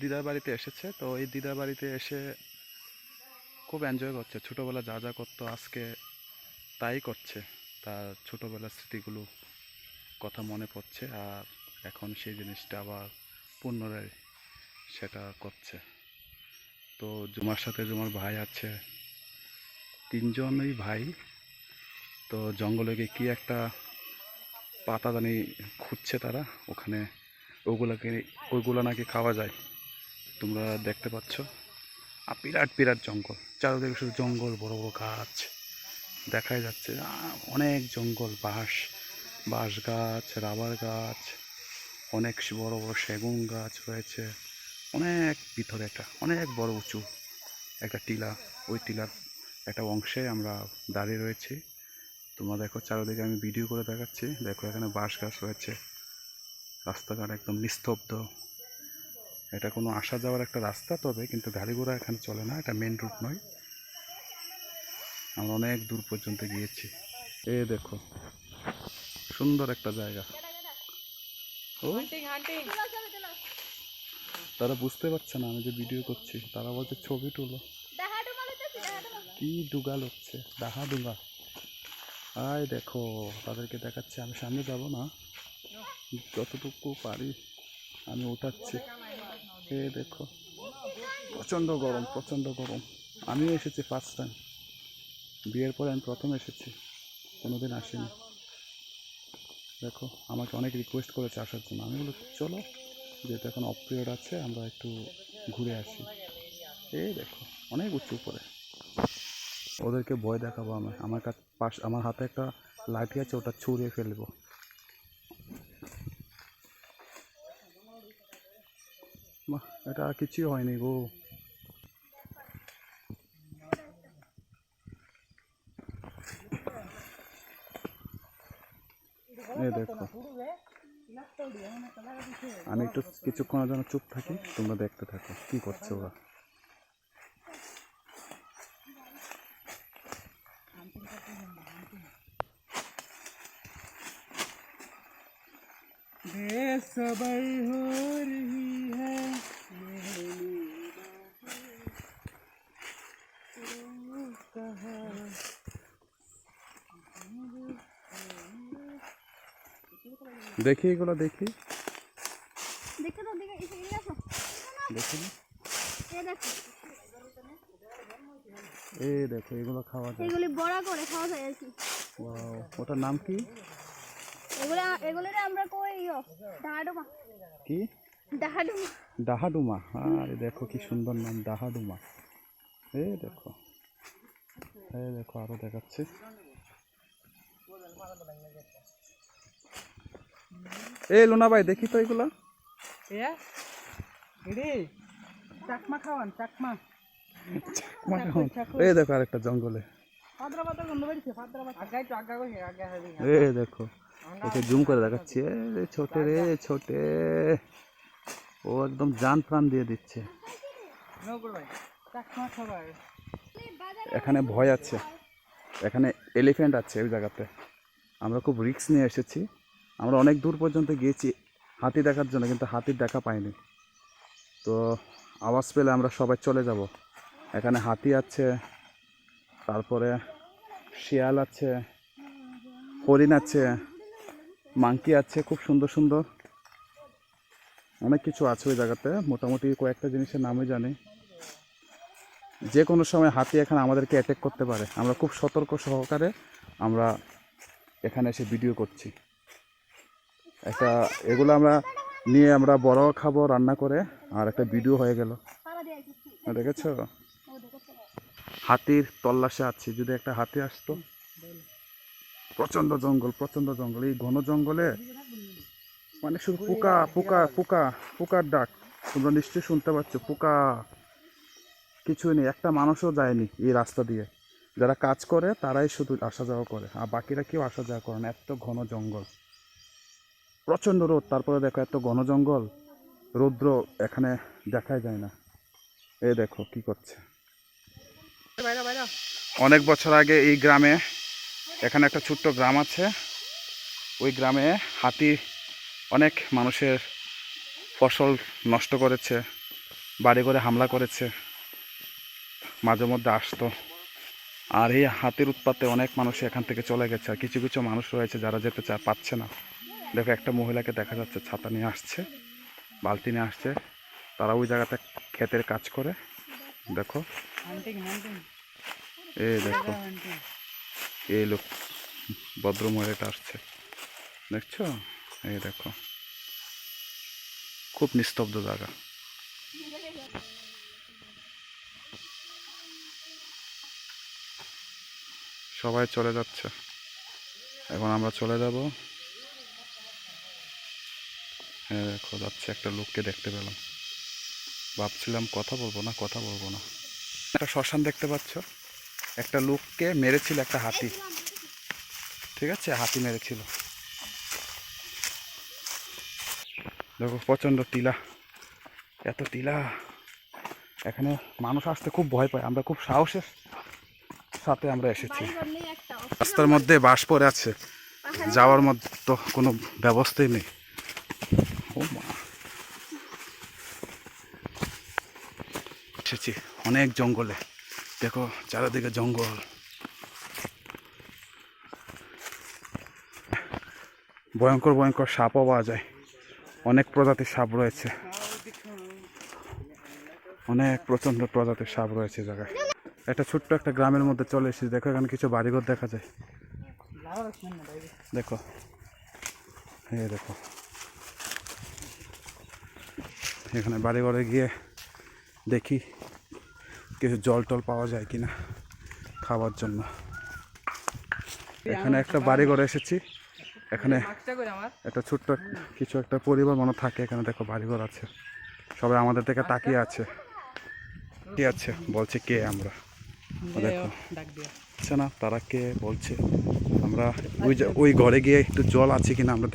দিদার বাড়িতে এসেছে, তো এই দিদার বাড়িতে এসে খুব এনজয় করছে। ছোটোবেলা যা যা করতো আজকে তাই করছে। তার ছোটোবেলার স্মৃতিগুলো কথা মনে পড়ছে আর এখন সেই জিনিসটা আবার পুনরায় সেটা করছে। তো জুমার সাথে জুমার ভাই আছে, তিনজনই ভাই। তো জঙ্গলে গিয়ে কী একটা পাতা দানি খুঁজছে তারা, ওখানে ওগুলোকে ওইগুলো নাকি খাওয়া যায়। তোমরা দেখতে পাচ্ছ। আর বিরাট বিরাট জঙ্গল। চারিদিকে শুধু জঙ্গল, বড় বড় গাছ। দেখাই যাচ্ছে অনেক জঙ্গল, বাঁশ বাঁশ গাছ, রাবার গাছ, অনেক বড় বড় সেগুন গাছ রয়েছে। অনেক ভিতরে একটা, অনেক বড়, উঁচু একটা টিলা। ওই টিলার একটা অংশে আমরা দাঁড়িয়ে রয়েছি। তোমরা দেখো, চারিদিকে আমি ভিডিও করে দেখাচ্ছি। দেখো, এখানে বাঁশ গাছ রয়েছে। রাস্তাঘাট একদম নিস্তব্ধ। এটা কোনো আসা যাওয়ার একটা রাস্তা, তবে কিন্তু গাড়ি ঘোড়া এখানে চলে না, এটা মেন রুট নয়। আমরা অনেক দূর পর্যন্ত গিয়েছি। এ দেখো, সুন্দর একটা জায়গা। ও, তারা বুঝতে পারছে না আমি যে ভিডিও করছি। তারা বলছে, ছবি তুলো। কি ডুগাল হচ্ছে ডাহা ডুগা। আয় দেখো, তাদেরকে দেখাচ্ছে, আমি সামনে যাব না। যতটুকু পারি, আমি উঠাচ্ছি। এ দেখো। প্রচণ্ড গরম প্রচণ্ড গরম। আমিও এসেছি ফার্স্ট টাইম বিয়ের পরে আমি প্রথম এসেছি। কোনোদিন আসিনি। দেখো, আমাকে অনেক রিকোয়েস্ট করেছে আসার জন্য। আমি বলি চলো, যেহেতু এখন অফ পিরিয়ড আছে, আমরা একটু ঘুরে আসি। এই দেখো, অনেক উঁচু উপরে। ওদেরকে ভয় দেখাবো আমি। আমার কাছে পাশ আমার হাতে একটা লাঠি আছে, ওটা ছুঁড়ে ফেলব। এটা আর কিছুই হয়নি গো এই দেখো আমি একটু কিছুক্ষণের জন্য চুপ থাকি তোমরা দেখতে থাকো কি করছে ওরা बेसबर हो रही है मेरी बाहों कहाँ দেখি এগুলো দেখি। দেখে তো দেখে এগুলো খাওয়া যায়। এগুলি বড়া করে খাওয়া যায় আর কি। ওয়াও ওটার নাম কি? এগুলো এগুলো আমরা কই ইয়ো ডাহাডুমা কি? ডাহাডুমা আরে দেখো কি সুন্দর নাম ডাহাডুমা এই দেখো এই দেখো আরও দেখাচ্ছে। এই লোনা ভাই দেখি তো এগুলা। এ চাকমা খাওয়ান চাকমা। এই দেখো আরেকটা জঙ্গলে। এই দেখো ওকে জুম করে দেখাচ্ছি। এ ছোটে রে ছোটে। ও একদম জান প্রাণ দিয়ে দিচ্ছে। এখানে ভয় আছে। এখানে এলিফ্যান্ট আছে ওই জায়গাতে। আমরা খুব রিস্ক নিয়ে এসেছি। আমরা অনেক দূর পর্যন্ত গিয়েছি হাতি দেখার জন্য কিন্তু হাতির দেখা পাইনি। তো আওয়াজ পেলে আমরা সবাই চলে যাব। এখানে হাতি আছে তারপরে শিয়াল আছে হরিণ আছে মাংকি আছে খুব সুন্দর সুন্দর। অনেক কিছু আছে ওই জায়গাতে মোটামুটি কয়েকটা জিনিসের নামই জানি। যে কোনো সময় হাতি এখানে আমাদেরকে অ্যাটেক করতে পারে। আমরা খুব সতর্ক সহকারে আমরা এখানে এসে ভিডিও করছি। একটা এগুলো আমরা নিয়ে আমরা বড় খাব রান্না করে আর একটা ভিডিও হয়ে গেল। দেখেছ? হাতির তল্লাশে আছি। যদি একটা হাতি আসতো প্রচণ্ড জঙ্গল প্রচণ্ড জঙ্গল। এই ঘন জঙ্গলে মানে শুধু পোকা পোকা পোকা পোকার ডাক। তোমরা নিশ্চয়ই শুনতে পাচ্ছ পোকা। কিছুই নেই একটা মানুষও যায়নি এই রাস্তা দিয়ে। যারা কাজ করে তারাই শুধু আসা যাওয়া করে আর বাকিরা কেউ আসা যাওয়া করে না এত ঘন জঙ্গল। প্রচণ্ড রোদ তারপরে দেখো এত ঘন জঙ্গল। রৌদ্র এখানে দেখাই যায় না। এ দেখো কি করছে। অনেক বছর আগে এই গ্রামে এখানে একটা ছোট্ট গ্রাম আছে। ওই গ্রামে হাতি অনেক মানুষের ফসল নষ্ট করেছে, বাড়ি করে হামলা করেছে, মাঝে মধ্যে আসতো। আর এই হাতির উৎপাতে অনেক মানুষ এখান থেকে চলে গেছে। আর কিছু কিছু মানুষ রয়েছে যারা যেতে চা পাচ্ছে না। দেখো, একটা মহিলাকে দেখা যাচ্ছে, ছাতা নিয়ে আসছে, বালতি নিয়ে আসছে। তারা ওই জায়গাতে ক্ষেতের কাজ করে। দেখো। এই দেখো। এই লোক ভদ্র মহিলাটা আসছে। দেখছ? এই দেখো। খুব নিস্তব্ধ জায়গা। সবাই চলে যাচ্ছে। এখন আমরা চলে যাব। হ্যাঁ দেখো, যাচ্ছে একটা লোককে দেখতে পেলাম। ভাবছিলাম কথা বলব না, কথা বলব না। একটা শ্মশান দেখতে পাচ্ছ? একটা লোককে মেরেছিল একটা হাতি। ঠিক আছে? হাতি মেরেছিল। দেখো প্রচণ্ড টিলা। এত টিলা। এখানে মানুষ আসতে খুব ভয় পায়। আমরা খুব সাহসের সাথে আমরা এসেছি। রাস্তার মধ্যে বাস পড়ে আছে। যাওয়ার মধ্যে তো কোনো ব্যবস্থাই নেই। ও মা। এসেছি অনেক জঙ্গলে। দেখো চারিদিকে জঙ্গল। ভয়ঙ্কর ভয়ঙ্কর সাপও পাওয়া যায়। অনেক প্রজাতির সাপ রয়েছে। অনেক প্রচণ্ড প্রজাতির সাপ রয়েছে জায়গায়। একটা ছোট্ট একটা গ্রামের মধ্যে চলে এসেছি। দেখো, এখানে কিছু বাড়িঘর দেখা যায়। দেখো। এই দেখো। এখানে বাড়ি ঘরে গিয়ে দেখি কিছু জল টল পাওয়া যায় কিনা খাওয়ার জন্য। এখানে একটা বাড়ি ঘরে এসেছি। এখানে একটা ছোট্ট কিছু একটা পরিবার মনে থাকে এখানে দেখো বাড়িঘর আছে। সবাই আমাদের থেকে তাকিয়ে আছে। কে আছে? বলছে কে আমরা? দেখো। আচ্ছা না তারা কে? বলছে আমরা ওই যে- ওই ঘরে গিয়ে একটু জল আছে কিনা আমরা